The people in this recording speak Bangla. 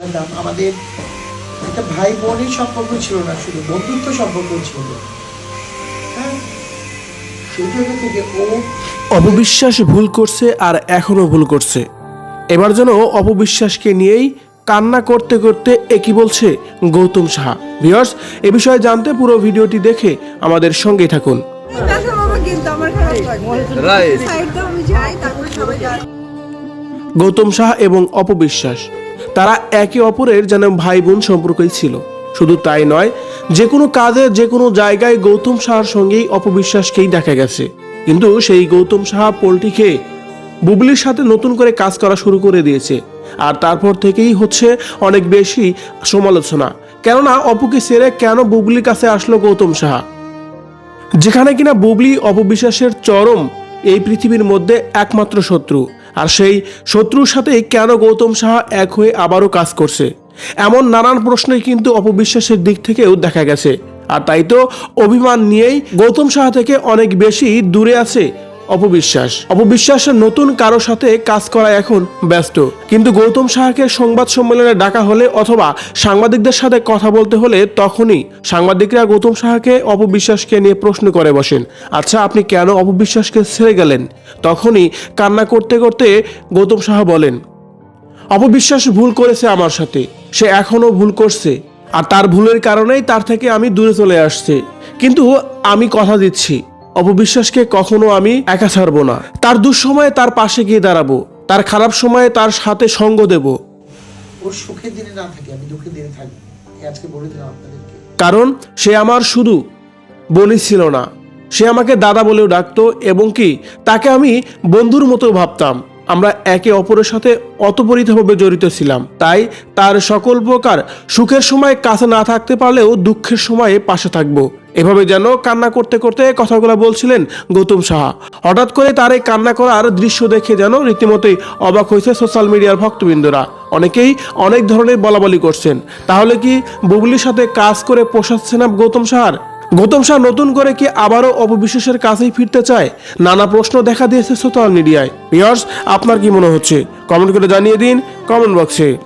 জানতাম। আমাদের একটা ভাই বোনের সম্পর্ক ছিল না শুধু বন্ধুত্ব সম্পর্ক ছিল। হ্যাঁ সেই জায়গা থেকে ও অপবিশ্বাস ভুল করছে আর এখনও ভুল করছে। এবার যেন অপবিশ্বাসকে নিয়েই কান্না করতে করতে একই বলছে? গৌতম সাহা। ভিউয়ার্স এ বিষয়ে জানতে পুরো ভিডিওটি দেখে আমাদের সঙ্গেই থাকুন। গৌতম সাহা এবং অপবিশ্বাস। তারা একে অপরের যেন ভাই বোন সম্পর্কই ছিল। শুধু তাই নয় যে কোনো কাজে যে কোনো জায়গায় গৌতম সাহার সঙ্গেই অপবিশ্বাসকেই দেখা গেছে। কিন্তু সেই গৌতম সাহা পোলট্রি খেয়ে বুবলির সাথে নতুন করে কাজ করা শুরু করে দিয়েছে। আর তারপর থেকেই হচ্ছে অনেক বেশি সমালোচনা। কেননা অপুকে সেরে কেন বুবলির কাছে আসলো গৌতম সাহা? যেখানে কিনা বুবলি অপবিশ্বাসের চরম এই পৃথিবীর মধ্যে একমাত্র শত্রু। আর সেই শত্রুর সাথে কেন গৌতম সাহা এক হয়ে আবারও কাজ করছে? এমন নানান প্রশ্নে কিন্তু অপবিশ্বাসের দিক থেকেও দেখা গেছে। আর তাই তো অভিমান নিয়েই গৌতম সাহা থেকে অনেক বেশি দূরে আছে অপবিশ্বাস। অপবিশ্বাসের নতুন কারও সাথে কাজ করা এখন ব্যস্ত। কিন্তু গৌতম সাহাকে সংবাদ সম্মেলনে ডাকা হলে অথবা সাংবাদিকদের সাথে কথা বলতে হলে তখনই সাংবাদিকরা গৌতম সাহাকে অপবিশ্বাসকে নিয়ে প্রশ্ন করে বসেন আচ্ছা আপনি কেন অপবিশ্বাসকে ছেড়ে গেলেন? তখনই কান্না করতে করতে গৌতম সাহা বলেন, অপবিশ্বাস ভুল করেছে আমার সাথে। সে এখনও ভুল করছে। আর তার ভুলের কারণেই তার থেকে আমি দূরে চলে আসছে। কিন্তু আমি কথা দিচ্ছি। অপবিশ্বাসকে কখনো আমি একা ছাড়বো না। তার দুঃসময়ে তার পাশে গিয়ে দাঁড়াবো। তার খারাপ সময়ে তার সাথে সঙ্গ দেব। ওর সুখের দিনে না থাকে আমি দুঃখের দিনে থাকি। আজকে বলে দিলাম আপনাদেরকে। কারণ সে আমার শুধু বোনই ছিল না। সে আমাকে দাদা বলেও ডাকতো এবং কি তাকে আমি বন্ধুর মতো ভাবতাম। আমরা একে অপরের সাথে অতপরিতভাবে জড়িত ছিলাম। তাই তার সকল প্রকার সুখের সময় কাছে না থাকতে পারলেও দুঃখের সময়ে পাশে থাকব। এভাবে যেন কান্না করতে করতে কথাগুলো বলছিলেন গৌতম সাহা। হঠাৎ করে তার এই কান্না করার দৃশ্য দেখে যেন রীতিমতোই অবাক হয়েছে সোশ্যাল মিডিয়ার ভক্তবৃন্দরা। অনেকেই অনেক ধরনের বলাবলি করছেন। তাহলে কি বুবলির সাথে কাজ করে পোষাচ্ছে না গৌতম সাহার? গৌতম শাহ নতুন করে কি আবারও অপবিশ্বাসের কাছেই ফিরতে চায়? নানা প্রশ্ন দেখা দিয়েছে সোশ্যাল মিডিয়ায়। ভিউয়ার্স, আপনার কি মনে হচ্ছে? কমেন্ট করে জানিয়ে দিন কমেন্ট বক্সে।